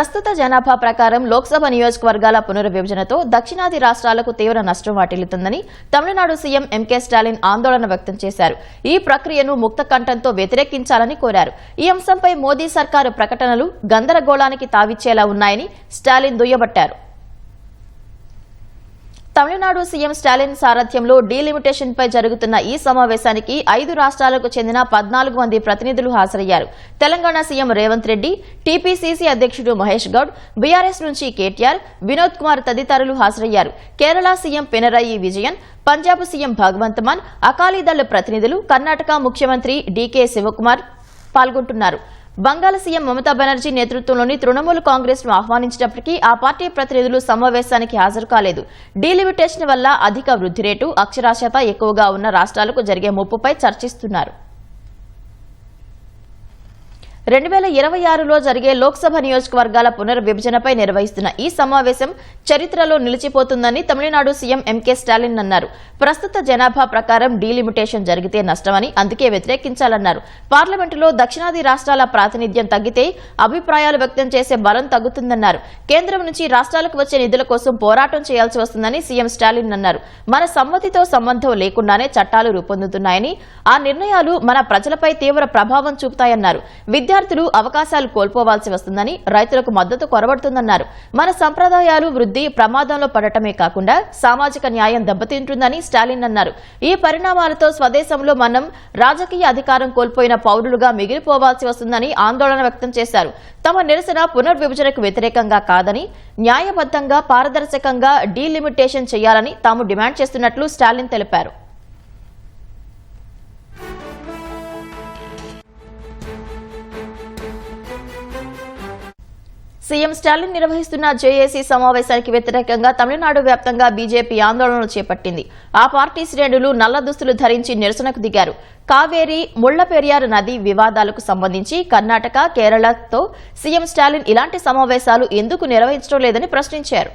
ప్రస్తుత జనాభా ప్రకారం లోక్సభ నియోజకవర్గాల పునర్విభజనతో దక్షిణాది రాష్ట్రాలకు తీవ్ర నష్టం వాటిల్లుతుందని తమిళనాడు సీఎం ఎంకే స్టాలిన్ ఆందోళన వ్యక్తం చేశారు. ఈ ప్రక్రియను ముక్త కంఠంతో వ్యతిరేకించాలని కోరారు. ఈ అంశంపై మోదీ సర్కారు ప్రకటనలు గందరగోళానికి తావిచ్చేలా ఉన్నాయని స్టాలిన్ దుయ్యబట్టారు. తమిళనాడు సీఎం స్టాలిన్ సారథ్యంలో డీలిమిటేషన్ పై జరుగుతున్న ఈ సమావేశానికి ఐదు రాష్ట్రాలకు చెందిన పద్నాలుగు మంది ప్రతినిధులు హాజరయ్యారు. తెలంగాణ సీఎం రేవంత్ రెడ్డి టీపీసీసీ అధ్యక్షుడు మహేష్ గౌడ్ బీఆర్ఎస్ నుంచి కేటీఆర్ వినోద్ కుమార్ తదితరులు హాజరయ్యారు. కేరళ సీఎం పినరయి విజయన్ పంజాబ్ సీఎం భగవంత్ మాన్ అకాలీదళ ప్రతినిధులు కర్ణాటక ముఖ్యమంత్రి డీకే శివకుమార్ పాల్గొంటున్నారు. బంగాళ సీఎం మమతా బెనర్జీ నేతృత్వంలోని తృణమూల్ కాంగ్రెస్ను ఆహ్వానించినప్పటికీ ఆ పార్టీ ప్రతినిధులు సమావేశానికి హాజరు కాలేదు. డీలిమిటేషన్ వల్ల అధిక వృద్ధి రేటు అక్షరాస్యత ఎక్కువగా ఉన్న రాష్ట్రాలకు జరిగే ముప్పుపై చర్చిస్తున్నారు. రెండు వేల ఇరవై ఆరులో జరిగే లోక్సభ నియోజకవర్గాల పునర్విభజనపై నిర్వహిస్తున్న ఈ సమావేశం చరిత్రలో నిలిచిపోతుందని తమిళనాడు సీఎం ఎంకే స్టాలిన్ అన్నారు. ప్రస్తుత జనాభా ప్రకారం డీలిమిటేషన్ జరిగితే నష్టమని అందుకే వ్యతిరేకించాలన్నారు. పార్లమెంటులో దక్షిణాది రాష్ట్రాల ప్రాతినిధ్యం తగ్గితే అభిప్రాయాలు వ్యక్తం చేసే బలం తగ్గుతుందన్నారు. కేంద్రం నుంచి రాష్ట్రాలకు వచ్చే నిధుల కోసం పోరాటం చేయాల్సి వస్తుందని సీఎం స్టాలిన్ అన్నారు. మన సమ్మతితో సంబంధం లేకుండానే చట్టాలు రూపొందుతున్నాయని ఆ నిర్ణయాలు మన ప్రజలపై తీవ్ర ప్రభావం చూపుతాయన్నారు. విద్యార్థులు అవకాశాలు కోల్పోవాల్సి వస్తుందని రైతులకు మద్దతు కొరబడుతుందన్నారు. మన సంప్రదాయాలు వృద్ధి ప్రమాదంలో పడటమే కాకుండా సామాజిక న్యాయం దెబ్బతింటుందని స్టాలిన్ అన్నారు. ఈ పరిణామాలతో స్వదేశంలో మనం రాజకీయ అధికారం కోల్పోయిన పౌరులుగా మిగిలిపోవాల్సి వస్తుందని ఆందోళన వ్యక్తం చేశారు. తమ నిరసన పునర్విభజనకు వ్యతిరేకంగా కాదని న్యాయబద్దంగా పారదర్శకంగా డీలిమిటేషన్ చేయాలని తాము డిమాండ్ చేస్తున్నట్లు స్టాలిన్ తెలిపారు. సీఎం స్టాలిన్ నిర్వహిస్తున్న జేఏసీ సమావేశానికి వ్యతిరేకంగా తమిళనాడు వ్యాప్తంగా బీజేపీ ఆందోళనలు చేపట్టింది. ఆ పార్టీ శ్రేణులు నల్ల దుస్తులు ధరించి నిరసనకు దిగారు. కావేరి ముళ్ళపెరియారు నది వివాదాలకు సంబంధించి కర్ణాటక కేరళతో సీఎం స్టాలిన్ ఇలాంటి సమావేశాలు ఎందుకు నిర్వహించడం లేదని ప్రశ్నించారు.